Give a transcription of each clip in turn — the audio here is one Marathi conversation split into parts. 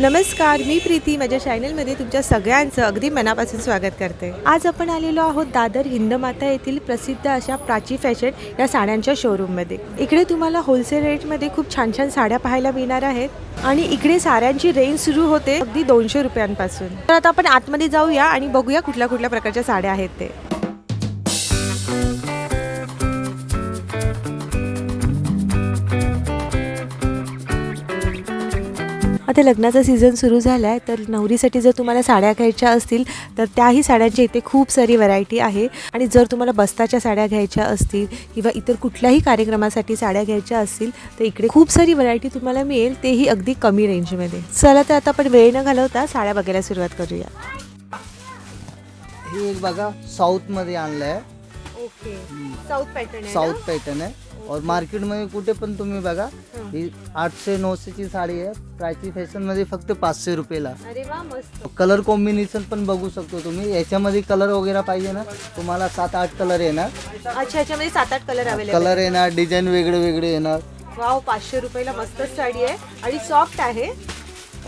नमस्कार मी प्रीती. माझ्या चॅनलमध्ये तुमच्या सगळ्यांचं अगदी मनापासून स्वागत करते. आज आपण आलेलो आहोत दादर हिंदमाता येथील प्रसिद्ध अशा प्राची फॅशन या साड्यांच्या शोरूममध्ये इकडे तुम्हाला होलसेल रेटमध्ये खूप छान छान साड्या पाहायला मिळणार आहेत. आणि इकडे साड्यांची रेंज सुरू होते अगदी दोनशे रुपयांपासून. तर आता आपण आतमध्ये जाऊया आणि बघूया कुठल्या कुठल्या प्रकारच्या साड्या आहेत ते. आता लग्नाचा सीझन सुरू झाला आहे तर नवरीसाठी जर तुम्हाला साड्या घ्यायच्या असतील तर त्याही साड्यांची इथे खूप सारी व्हरायटी आहे. आणि जर तुम्हाला बस्ताच्या साड्या घ्यायच्या असतील किंवा इतर कुठल्याही कार्यक्रमासाठी साड्या घ्यायच्या असतील तर इकडे खूप सारी व्हरायटी तुम्हाला मिळेल तेही अगदी कमी रेंजमध्ये चला तर आता आपण वेळ न घालवता साड्या बघायला सुरुवात करूया. हे एक बघा साऊथमध्ये आणलं आहे okay. South pattern south pattern आहे. और मार्केटमध्ये कुठे पण तुम्ही बघा ही. आठशे नऊशेची साडी आहे. प्राची फॅशनमध्ये फक्त पाचशे रुपयाला. अरे वा मस्त. कलर कॉम्बिनेशन पण बघू शकतो तुम्ही. याच्यामध्ये कलर वगैरे पाहिजे ना तुम्हाला सात आठ कलर येणार. अच्छा याच्यामध्ये सात आठ कलर अवेलेबल कलर येणार डिझाईन वेगळे वेगळे येणार. वाव पाचशे रुपयाला मस्तच साडी आहे. आणि सॉफ्ट आहे.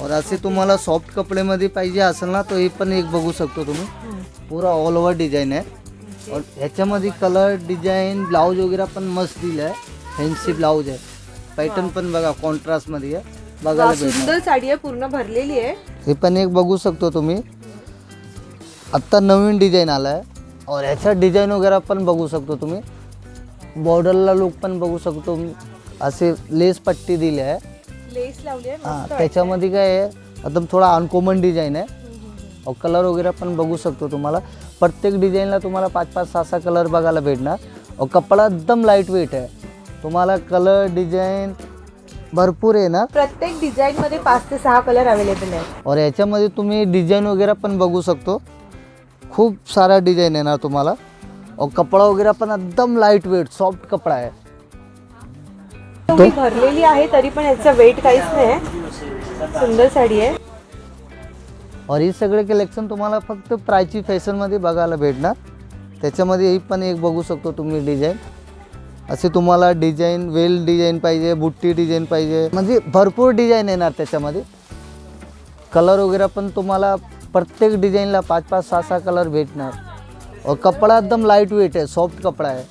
और असे तुम्हाला सॉफ्ट कपड्यामध्ये पाहिजे असेल ना तो हे पण एक बघू शकतो तुम्ही. पुरा ऑल ओव्हर डिझाईन आहे. और ह्याच्यामध्ये कलर डिझाईन ब्लाऊज वगैरे पण मस्त दिलं आहे फॅन्सी ब्लाऊज आहे पॅटर्न पण बघा कॉन्ट्रास्टमध्ये आहे. बघायला भेटणार. सुंदर साडी आहे पूर्ण भरलेली आहे. हे पण एक बघू शकतो तुम्ही. आत्ता नवीन डिझाईन आला आहे और ह्याचा डिझाईन वगैरे पण बघू शकतो तुम्ही. बॉर्डरला लुक पण बघू शकतो असे लेस पट्टी दिली आहे. लेस लावली आहे हां मस्त त्याच्यामध्ये काय आहे? एकदम थोडा अनकॉमन डिझाईन आहे. और कलर वगैरे पण बघू शकतो तुम्हाला. प्रत्येक डिझाईनला तुम्हाला पाच पाच सहा सहा कलर बघायला भेटणार. कपडा एकदम लाइट वेट आहे. तुम्हाला कलर डिझाईन भरपूर येणार प्रत्येक डिझाईन मध्ये पाच ते सहा कलर अवेलेबल आहे और याच्यामध्ये तुम्ही डिझाईन वगैरे पण बघू शकतो. खूप सारा डिझाईन येणार तुम्हाला. और कपडा वगैरे पण एकदम लाइट वेट सॉफ्ट कपडा आहे. भरलेली आहे तरी पण याचं वेट काहीच नाही सुंदर साडी आहे. और हे सगळे कलेक्शन तुम्हाला फक्त प्रायची फॅशनमध्ये बघायला भेटणार. त्याच्यामध्ये ही पण एक बघू शकतो तुम्ही डिझाईन असे तुम्हाला डिझाईन वेल डिझाईन पाहिजे बुट्टी डिझाईन पाहिजे. म्हणजे भरपूर डिझाईन येणार त्याच्यामध्ये. कलर वगैरे पण तुम्हाला प्रत्येक डिझाईनला पाच पाच सहा सहा कलर भेटणार. और कपडा एकदम लाइट वेट आहे सॉफ्ट कपडा आहे.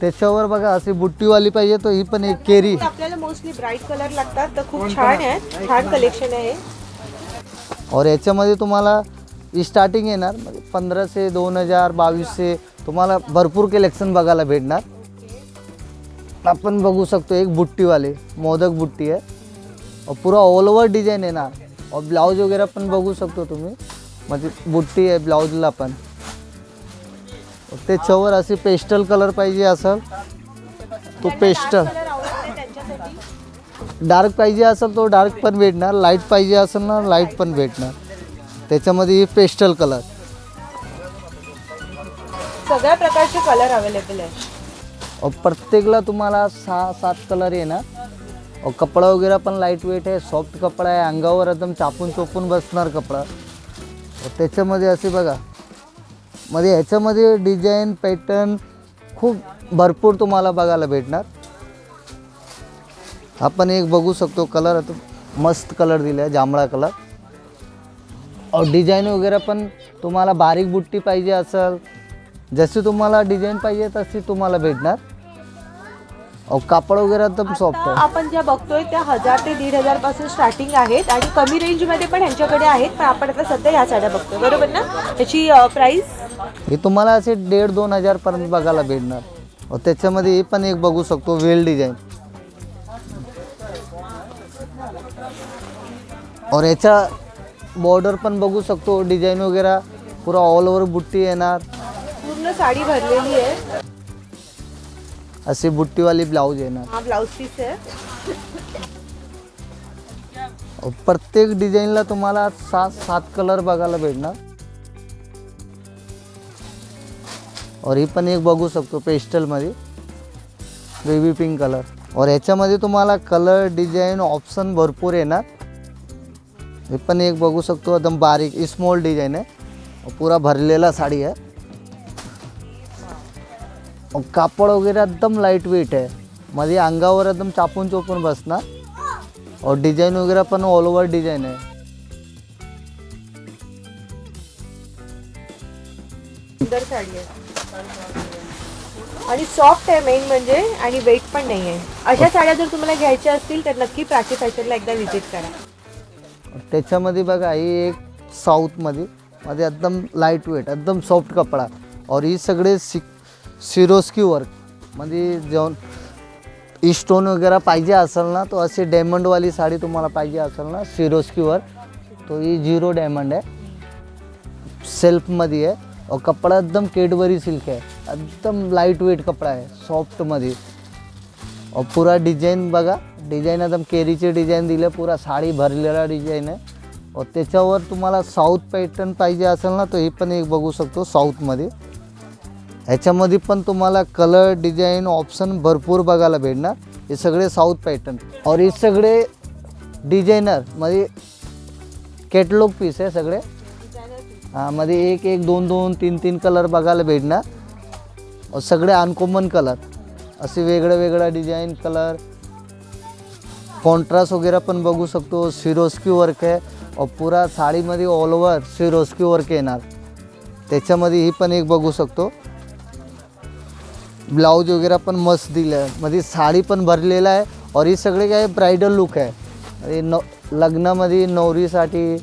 त्याच्यावर बघा अशी बुट्टीवाली पाहिजे तर ही पण एक केरी आपल्याला मोस्टली ब्राईट कलर लागतात तर खूप छान आहे. छान कलेक्शन आहे. और याच्यामध्ये तुम्हाला स्टार्टिंग येणार म्हणजे पंधराशे दोन हजार बावीसशे तुम्हाला भरपूर कलेक्शन बघायला भेटणार. आपण बघू शकतो एक बुट्टीवाले मोदक बुट्टी आहे. और पुरा ऑल ओव्हर डिझाईन येणार और ब्लाऊज वगैरे पण बघू शकतो तुम्ही. म्हणजे बुट्टी आहे ब्लाऊजला पण. त्याच्यावर असे पेस्टल कलर पाहिजे असेल तो पेस्टल डार्क पाहिजे असेल तो डार्क पण भेटणार लाइट पाहिजे असेल ना लाइट पण भेटणार. त्याच्यामध्ये पेस्टल कलर. सगळ्या प्रकारचे कलर अवेलेबल आहे प्रत्येकला तुम्हाला सहा सात कलर येणार. और कपडा वगैरे पण लाइट वेट आहे सॉफ्ट कपडा आहे अंगावर एकदम चापून चोपून बसणार कपडा. त्याच्यामध्ये असे बघा. मध्ये ह्याच्यामध्ये डिझाईन पॅटर्न खूप भरपूर तुम्हाला बघायला भेटणार. आपण एक बघू शकतो कलर आता मस्त कलर दिला आहे जांभळा कलर. और डिझाईन वगैरे पण तुम्हाला बारीक बुट्टी पाहिजे असेल जशी तुम्हाला डिझाईन पाहिजे तशी तुम्हाला भेटणार. और कापड वगैरे एकदम सॉफ्ट आहे. आपण ज्या बघतोय त्या हजार ते दीड हजारपासून स्टार्टिंग आहेत आणि कमी रेंजमध्ये पण ह्यांच्याकडे आहेत पण आपण आता सध्या ह्या साड्या बघतोय. बरोबर ना? त्याची प्राइस हे तुम्हाला असे दीड दोन हजारपर्यंत बघायला भेटणार. त्याच्यामध्ये हे पण एक बघू शकतो वेल डिझाईन और याच्या बॉर्डर पण बघू शकतो. डिझाईन वगैरे पुरा ऑल ओव्हर बुट्टी येणार. पूर्ण साडी भरलेली आहे. अशी बुट्टीवाली ब्लाऊज येणार. हा ब्लाउज पीस आहे. प्रत्येक डिझाईनला तुम्हाला सात सात कलर बघायला भेटणार. और ही पण एक बघू शकतो पेस्टलमध्ये बेबी पिंक कलर और ह्याच्यामध्ये तुम्हाला कलर डिझाईन ऑप्शन भरपूर येणार. हे पण एक बघू शकतो एकदम बारीक स्मॉल डिझाईन आहे. पुरा भरलेला साडी आहे. और कापड वगैरे एकदम लाइट वेट आहे. मध्ये अंगावर एकदम चापून चोपून बसणार. और डिजाइन वगैरह पण ऑल ओव्हर डिजाइन आहे. साडी आहे. आणि सॉफ्ट आहे मेन म्हणजे आणि वेट पण नाही आहे अशा साड्या जर तुम्हाला घ्यायच्या असतील तर नक्की प्राची फॅशनला एकदा व्हिजिट करा. त्याच्यामध्ये बघा ही एक साऊथमध्ये मध्ये एकदम लाइट वेट एकदम सॉफ्ट कपडा. और ही सगळे सि सिरोस्की वर्क म्हणजे जेवण स्टोन वगैरे पाहिजे असेल ना तो अशी डायमंडवाली साडी तुम्हाला पाहिजे असेल ना सिरोस्की वर्क तो ही झिरो डायमंड आहे. सेल्फमध्ये आहे. और कपडा एकदम केडबरी सिल्क आहे. एकदम लाइट वेट कपडा आहे सॉफ्टमध्ये और पुरा डिझाईन बघा डिझाईन एकदम केरीचे डिझाईन दिलं पुरा साडी भरलेला डिझाईन आहे. त्याच्यावर तुम्हाला साऊथ पॅटर्न पाहिजे असेल ना तो हे पण एक बघू शकतो साऊथमध्ये ह्याच्यामध्ये पण तुम्हाला कलर डिझाईन ऑप्शन भरपूर बघायला भेटणार. हे सगळे साऊथ पॅटर्न और हे सगळे डिझायनरमध्ये कॅटलॉग पीस आहे सगळे. हां मध्ये एक एक दोन दोन तीन तीन कलर बघायला भेटणार. सगळे अनकॉमन कलर असे वेगळं वेगळं डिझाईन कलर कॉन्ट्रास्ट वगैरे पण बघू शकतो. सिरोस्की वर्क आहे. और पुरा साडीमध्ये ऑल ओव्हर सिरोस्की वर्क येणार. त्याच्यामध्ये ही पण एक बघू शकतो. ब्लाऊज वगैरे पण मस्त दिलं आहे मध्ये साडी पण भरलेला आहे. और ही सगळे काय ब्रायडल लुक आहे. आणि न लग्नामध्ये नवरीसाठी.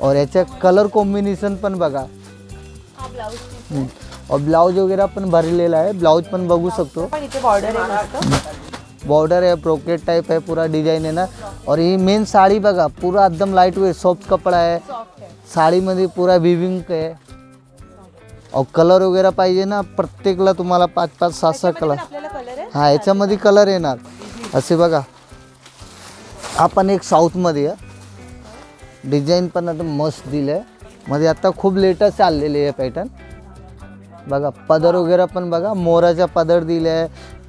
और याच्या कलर कॉम्बिनेशन पण बघा. और ब्लाऊज वगैरे पण भरलेला आहे. ब्लाऊज पण बघू शकतो. बॉर्डर आहे ब्रोकेट टाइप आहे पूरा डिझाईन आहे ना। और ही मेन साडी बघा पूरा एकदम लाइट वेट सॉफ्ट कपडा आहे साडीमध्ये पुरा विविंग आहे और कलर वगैरे पाहिजे ना प्रत्येकला तुम्हाला पाच पाच सहा सहा कलर हा याच्यामध्ये कलर येणार. असे बघा. हा पण एक साऊथमध्ये डिझाईन पण आता मस्त दिलं आहे मध्ये आता खूप लेटेस्ट चाललेली आहे पॅटर्न बघा पदर वगैरे पण बघा मोराचा पदर दिले आहे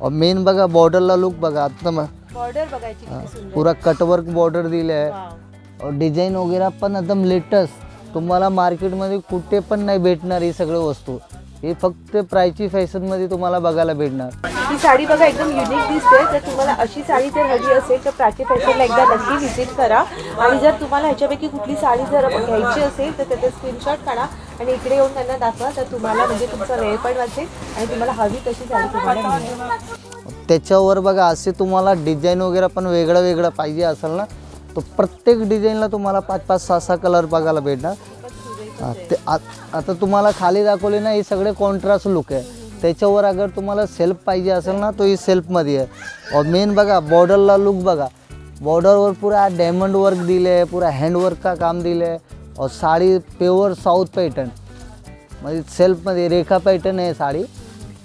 मेन बघा बॉर्डरला लुक बघा आता म- बॉर्डर बघायची किती सुंदर. पुरा कटवर्क बॉर्डर दिले आहे. वाव. और डिझाईन वगैरे पण एकदम लेटेस्ट तुम्हाला मार्केटमध्ये कुठे पण नाही भेटणार ही सगळे वस्तू. हे फक्त प्रायची फॅशनमध्ये तुम्हाला बघायला भेटणार. ही साडी बघा एकदम युनिक दिसते. तर तुम्हाला अशी साडी जर हवी असेल तर प्राची फॅशनला एकदा नक्की व्हिजिट करा. आणि जर तुम्हाला ह्याच्यापैकी कुठली साडी जर घ्यायची असेल तर त्याचा स्क्रीनशॉट काढा आणि इकडे येऊन त्यांना दाखवा. तर तुम्हाला म्हणजे तुमचा वेळ पण वाचेल आणि तुम्हाला हवी तशी साडी तुम्हाला मिळेल. त्याच्यावर बघा असे तुम्हाला डिझाईन वगैरे पण वेगळं वेगळं पाहिजे असेल ना तो प्रत्येक डिझाईनला तुम्हाला पाच पाच सहा सहा कलर बघायला भेटणार. हा, ते आ- आता तुम्हाला खाली दाखवले ना हे सगळे कॉन्ट्रास्ट लुक आहे. त्याच्यावर अगर तुम्हाला सेल्फ पाहिजे असेल ना तो ही सेल्फमध्ये आहे. और मेन बघा बॉर्डरला लुक बघा. बॉर्डरवर पुरा डायमंड वर्क दिले आहे पुरा हँडवर्क का काम दिले आहे और साडी प्युअर साऊथ पॅटर्न म्हणजे सेल्फमध्ये रेखा पॅटर्न आहे साडी.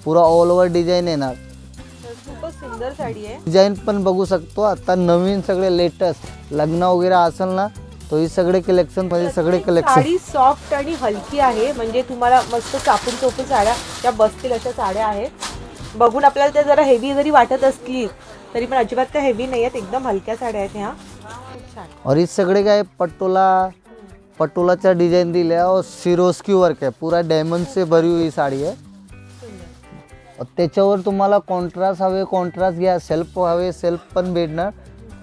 पुरा ऑल ओव्हर डिझाईन येणार. तर खूपच सुंदर साडी आहे. डिझाईन पण बघू शकतो. आता नवीन सगळे लेटेस्ट लग्न वगैरे असेल ना तो ही सगळे कलेक्शनमध्ये सगळे कलेक्शन साडी सॉफ्ट आणि हलकी आहे. म्हणजे तुम्हाला मस्त चापून चोपून साड्या त्या बसतील अशा साड्या आहेत. बघून आपल्याला त्या जरा हेवी जरी वाटत असतील तरी पण अजिबात त्या हेवी नाही आहेत एकदम हलक्या साड्या आहेत ह्या. खूप छान. और हे सगळे काय पटोला पटोलाच्या डिझाईन दिल्या. और सिरोस्की वर्क आहे. पुरा डायमंड से भरी हुई साडी आहे. सुंदर और त्याच्यावर तुम्हाला कॉन्ट्रास्ट हवे कॉन्ट्रास्ट घ्या. सेल्फ हवे सेल्फ पण भेटणार.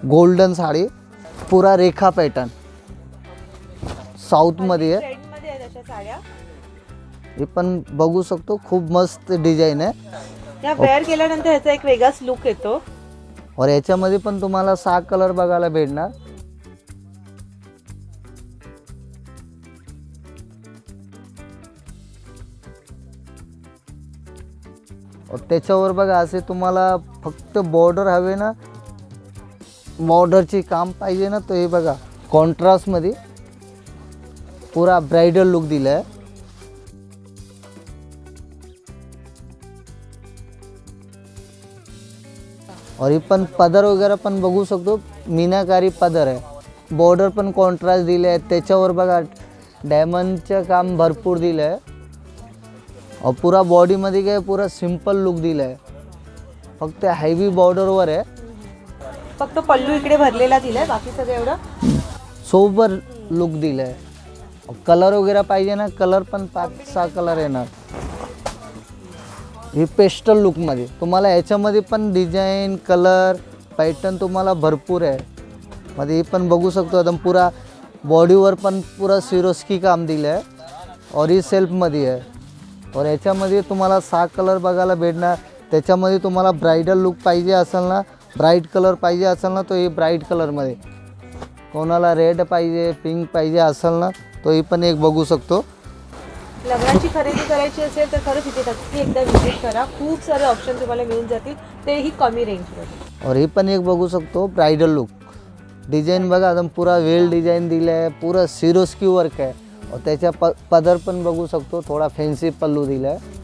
गोल्डन साडी. पुरा रेखा पॅटर्न साऊथमध्ये आहे. ट्रेंडमध्ये आहेत अशा साड्या. हे पण बघू शकतो खूप मस्त डिझाईन आहे. त्या वेअर केल्यानंतर ह्याचा एक वेगळाच लुक येतो. और याच्यामध्ये पण तुम्हाला सहा कलर बघायला भेटणार. और त्याच्यावर बघा असे तुम्हाला फक्त बॉर्डर हवे ना. बॉर्डरची काम पाहिजे ना तर हे बघा कॉन्ट्रास्टमध्ये पुरा ब्रायडल लुक दिला आहे और हे पण पदर वगैरे पण बघू शकतो मीनाकारी पदर आहे बॉर्डर पण कॉन्ट्रास्ट दिले आहे त्याच्यावर बघा डायमंडचं काम भरपूर दिलं आहे और पुरा बॉडीमध्ये काय पुरा सिंपल लुक दिलं आहे फक्त हेवी बॉर्डरवर आहे फक्त पल्लू इकडे भरलेला दिलाय बाकी सगळं एवढं? सोबर लुक दिलं आहे कलर वगैरे पाहिजे ना कलर पण पाच सहा कलर येणार. ही पेस्टल लुकमध्ये तुम्हाला याच्यामध्ये पण डिझाईन कलर पॅटर्न तुम्हाला भरपूर आहे. मध्ये हे पण बघू शकतो एकदम पुरा बॉडीवर पण पुरा सिरोस्की काम दिलं आहे और ही सेल्फमध्ये आहे. और याच्यामध्ये तुम्हाला सहा कलर बघायला भेटणार. त्याच्यामध्ये तुम्हाला ब्रायडल लुक पाहिजे असेल ना ब्राईट कलर पाहिजे असेल ना तो ही ब्राईट कलरमध्ये कोणाला रेड पाहिजे पिंक पाहिजे असेल ना तो ही पण एक बघू शकतो. लग्नाची खरेदी करायची असेल तर खरंच इथे नक्की एकदा व्हिजिट करा. खूप सारे ऑप्शन तुम्हाला मिळून जातील. तेही कमी रेंजमध्ये और हे पण एक बघू शकतो ब्रायडल लुक डिझाईन बघा एकदम पुरा वेल डिझाईन दिलं आहे पुरा सिरोस्की वर्क आहे. और त्याच्या प पदर पण बघू शकतो थोडा फॅन्सी पल्लू दिला आहे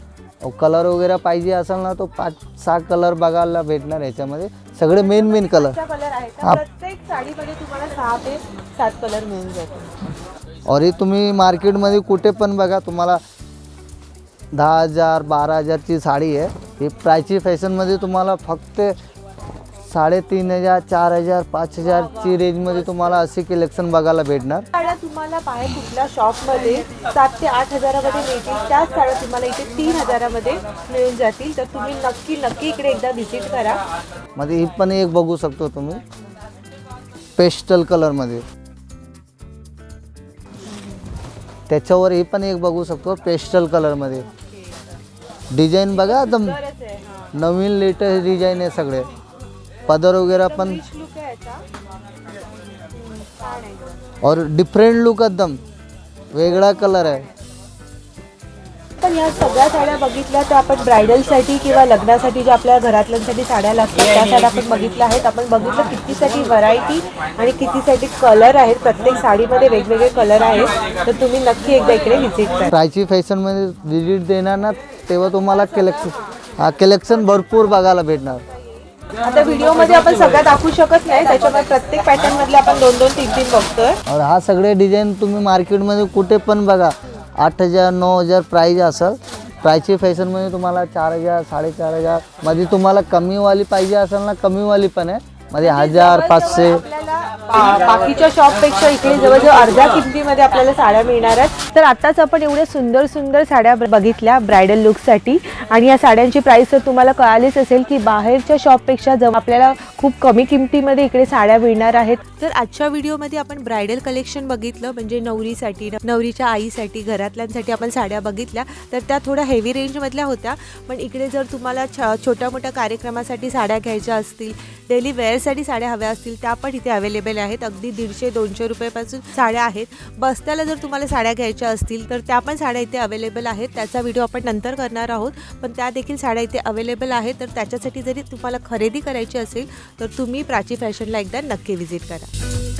और कलर वगैरे पाहिजे असेल ना तो पाच सहा कलर बघायला भेटणार याच्यामध्ये. सगळे मेन मेन कलर कलर आहे. प्रत्येक साडीमध्ये तुम्हाला सहा ते सात कलर मिळून जातील. और हे तुम्ही मार्केटमध्ये कुठे पण बघा तुम्हाला दहा हजार बारा हजारची साडी आहे. ही प्रायची फॅशनमध्ये तुम्हाला फक्त साडेतीन हजार चार हजार पाच हजारची रेंजमध्ये तुम्हाला असे कलेक्शन बघायला भेटणार. साड्या तुम्हाला बाहेर कुठल्या शॉपमध्ये सात ते आठ हजारामध्ये मिळतील. त्याच साड्या तुम्हाला इथे तीन हजारामध्ये मिळून जातील. तर तुम्ही नक्की नक्की इकडे एकदा व्हिजिट करा. मध्ये ही पण एक बघू शकतो तुम्ही. पेस्टल कलरमध्ये त्याच्यावर ही पण एक बघू शकतो पेस्टल कलरमध्ये डिझाईन बघा एकदम नवीन लेटेस्ट डिझाईन आहे सगळे. पदर वगैरे पण और डिफरेंट लुक एकदम. वेगळा कलर आहे. पण या सगळ्या साड्या बघितल्या तर आपण ब्रायडलसाठी किंवा लग्नासाठी ज्या आपल्या घरातल्यांसाठी साड्या लागतात त्या साड्या आपण बघितल्या आहेत. आपण बघितलं कितीसाठी व्हरायटी आणि कितीसाठी कलर आहेत. प्रत्येक साडीमध्ये वेगवेगळे कलर आहेत. तर तुम्ही नक्की एकदा इकडे व्हिजिट करा. प्रायची फॅशनमध्ये विजिट देणार ना तेव्हा तुम्हाला कलेक्शन हा कलेक्शन भरपूर बघायला भेटणार. आता व्हिडिओमध्ये आपण सगळ्या दाखवू शकत नाही. त्याच्यामुळे प्रत्येक पॅटर्न मधले आपण दोन दोन तीन तीन बघतोय. हा सगळे डिझाईन तुम्ही मार्केटमध्ये कुठे पण बघा. आठ हजार नऊ हजार प्राईज असेल. प्रायची फॅशनमध्ये तुम्हाला चार हजार साडेचार हजार. मध्ये तुम्हाला कमीवाली पाहिजे असेल ना कमीवाली पण आहे. मध्ये हजार पाचशे. बाकीच्या शॉपपेक्षा इकडे जवळजवळ अर्ध्या किमतीमध्ये आपल्याला साड्या मिळणार आहेत. तर आताच आपण एवढ्या सुंदर सुंदर साड्या बघितल्या ब्रायडल लुकसाठी. आणि या साड्यांची प्राइस तर तुम्हाला कळालीच असेल की बाहेरच्या शॉपपेक्षा जवळ आपल्याला खूप कमी किमतीमध्ये इकडे साड्या मिळणार आहेत. तर आजच्या व्हिडिओमध्ये आपण ब्रायडल कलेक्शन बघितलं म्हणजे नवरीसाठी नवरीच्या आईसाठी घरातल्यांसाठी आपण साड्या बघितल्या. तर त्या थोड्या हेवी रेंजमधल्या होत्या. पण इकडे जर तुम्हाला छ छोट्या मोठ्या कार्यक्रमासाठी साड्या घ्यायच्या असतील डेली वेअरसाठी साड्या हव्या असतील त्या पण इथे अवेलेबल आहेत. अगदी दीडशे दोनशे रुपयेपासून साड्या आहेत. बस्त्याला जर तुम्हाला साड्या घ्यायच्या असतील तर त्या पण साड्या इथे अवेलेबल आहेत. त्याचा व्हिडिओ आपण नंतर करणार आहोत. पण त्या देखील साड्या इथे अवेलेबल आहेत. तर त्याच्यासाठी जरी तुम्हाला खरेदी करायची असेल तर तुम्ही प्राची फॅशनला एकदा नक्की व्हिजिट करा.